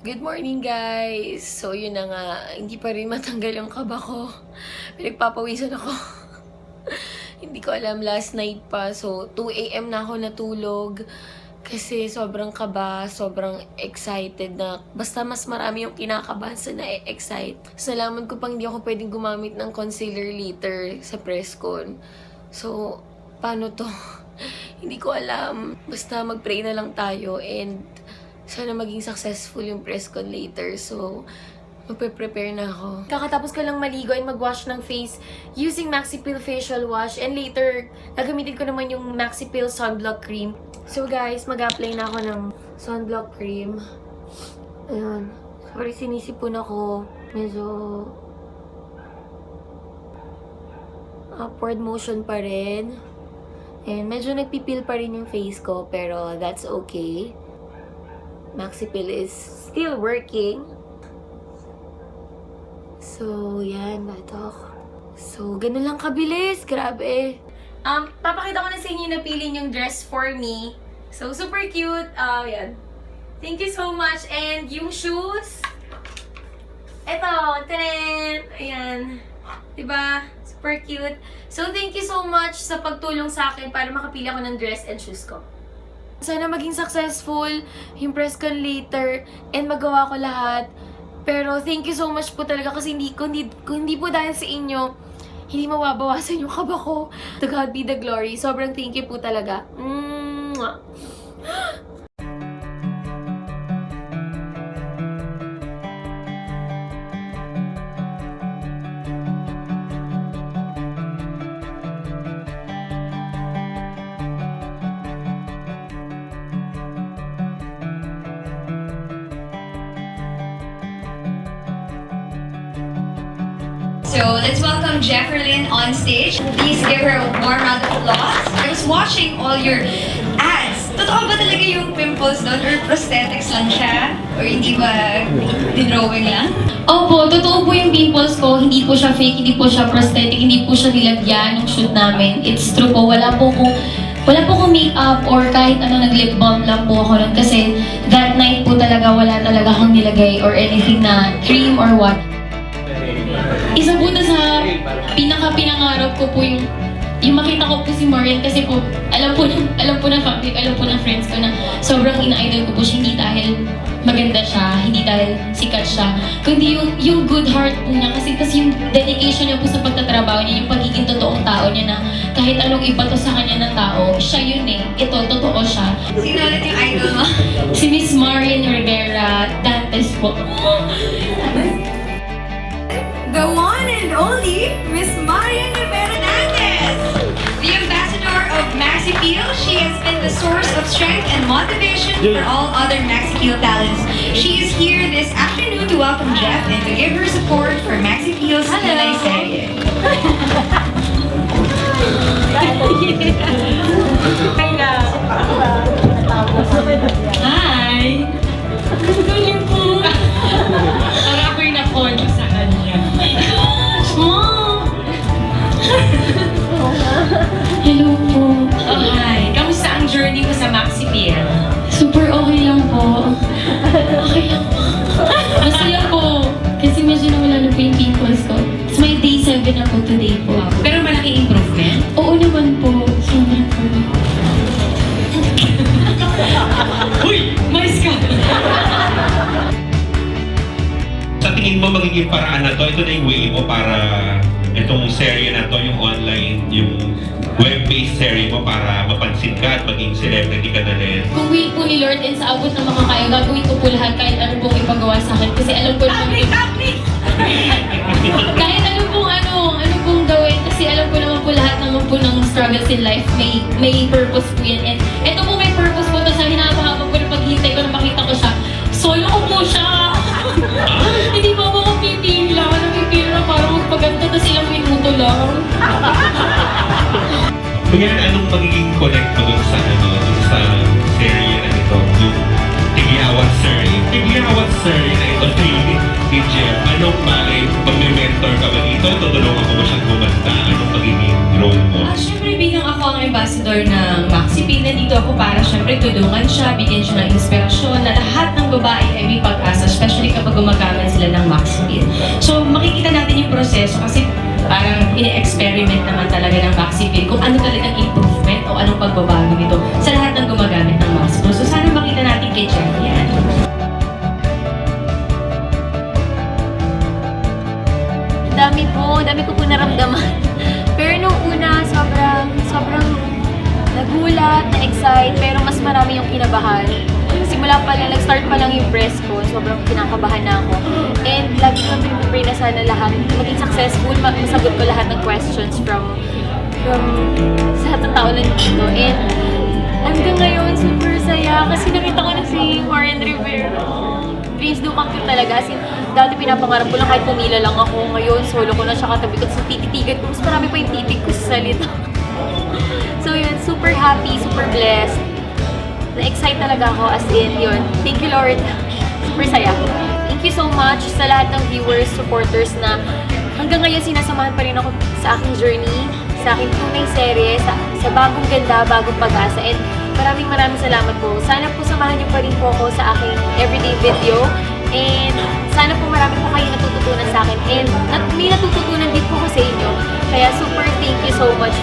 Good morning, guys! So, yun na nga. Hindi pa rin matanggal yung kaba ko. Pinagpapawisan ako. hindi ko alam, last night pa. So, 2 a.m. na ako natulog. Kasi sobrang kaba, sobrang excited na. Basta mas marami yung kinakabahan sa na-excite. So, nalaman ko pang hindi ako pwedeng gumamit ng concealer later sa press con. So, paano to? hindi ko alam. Basta mag-pray na lang tayo and sana maging successful yung press con later. So, magpe-prepare na ako. Kakatapos ko lang maligo and mag-wash ng face using Maxi Peel Facial Wash. And later, gagamitin ko naman yung Maxi Peel Sunblock Cream. So guys, mag-apply na ako ng sunblock cream. Ayan. Sorry, sinisipon ako. Medyo upward motion pa rin. And medyo nagpipil pa rin yung face ko, pero that's okay. Maxipil is still working. So, yan, batok. So, ganun lang kabilis. Grabe. Um, papakita ko na sa inyo na pili yung dress for me. So, super cute. Ah, yan. Thank you so much. And yung shoes, eto, tanan! Ayan. Diba? Super cute. So, thank you so much sa pagtulong sa akin para makapili ako ng dress and shoes ko. Sana maging successful yung press con later and magawa ko lahat. Pero thank you so much po talaga kasi hindi, kung, hindi, kung hindi po dahil sa inyo, hindi mababawasan yung kaba ko. To God be the glory. Sobrang thank you po talaga. Mwah! So let's welcome Jefferlyn on stage. Please give her a warm round of applause. I was watching all your ads. Totoo ba talaga yung pimples doon? Or prosthetics lang siya? Or hindi ba dinrawing lang? Opo, totoo po yung pimples ko. Hindi po siya fake, hindi po siya prosthetic, hindi po siya nilagyan ng shoot namin. It's true po. Wala po kong wala po akong makeup or kahit ano nag-lip balm lang po ako nun kasi that night po talaga wala talaga akong nilagay or anything na cream or what. Isa po na sa pinaka-pinangarap ko po yung yung makita ko po si Marian kasi po alam po ng alam po ng family, alam po ng friends ko na sobrang ina-idol ko po siya hindi dahil maganda siya, hindi dahil sikat siya, kundi yung, yung good heart po niya kasi kasi yung dedication niya po sa pagtatrabaho niya, yung pagiging totoong tao niya na kahit anong ibato sa kanya ng tao, siya yun eh. Ito, totoo siya. Sino ulit yung idol mo? Si Miss Marian Rivera Dantes po. The one and only Miss Marian Rivera Dantes! The ambassador of Maxi she has been the source of strength and motivation for all other Maxi talents. She is here this afternoon to welcome Jeff and to give her support for Maxi Peel's Kilay Serye. Hi! Pier? Super okay lang po. Okay lang po. Masaya po. Kasi medyo nawala na po yung pimples ko. It's my day 7 na po today po. Pero malaking improvement. Oo naman po. Sobra po. Uy! Mais ka! Sa tingin mo magiging paraan na to, ito na yung way mo para itong serye na to, yung online, yung web-based serye mo para at maging celebrity ka na rin. Kung will po ni Lord and sa abot ng makakaya, gagawin ko po lahat kahit ano pong ipagawa sa akin. Kasi alam ko naman kahit ano pong ano, ano pong gawin. Kasi alam ko naman po lahat naman po ng struggles in life may may purpose po yan. And ito po may purpose po to sa hinahaba po ng paghihintay ko na makita ko siya. Solo ko po siya! Hindi po ako pipila. Napipila na parang magpaganda tapos ilang minuto lang. Kaya anong magiging connect Sir, ito si si Jeff. Anong malay pag-mentor ka ba dito? Tutulungan ko ba siyang kumanta? Anong pagiging role mo? Ah, syempre bilang ako ang ambassador ng Maxi P, nandito ako para syempre tulungan siya, bigyan siya ng inspirasyon na lahat ng babae ay may pag-asa, especially kapag gumagamit sila ng Maxi P. So makikita natin yung proseso kasi parang ini-experiment naman talaga ng Maxi P kung ano talagang improvement o anong pagbabago Dami po, dami ko po naramdaman. Pero nung una, sobrang, sobrang nagulat, na-excite, pero mas marami yung kinabahan. Simula pa lang, nag-start pa lang yung press ko, sobrang kinakabahan na ako. And lagi ko pinipray na sana lahat maging successful, ma- masagot ko lahat ng questions from from sa tao na dito. And hanggang ngayon, super saya kasi nakita ko na si Marian Rivera. Dreams do come true talaga. As in, dati pinapangarap ko lang kahit pumila lang ako. Ngayon, solo ko na siya katabi ko. Sa tititigan ko, mas marami pa yung titig ko sa salita. so yun, super happy, super blessed. Na-excite talaga ako as in yun. Thank you Lord. Super saya. Thank you so much sa lahat ng viewers, supporters na hanggang ngayon sinasamahan pa rin ako sa aking journey, sa aking tunay serye, sa, sa bagong ganda, bagong pag-asa. And maraming maraming salamat po. Sana po samahan niyo pa rin po ako sa aking everyday video. And sana po marami po kayo natututunan sa akin. And nat may natututunan din po ko sa inyo. Kaya super thank you so much.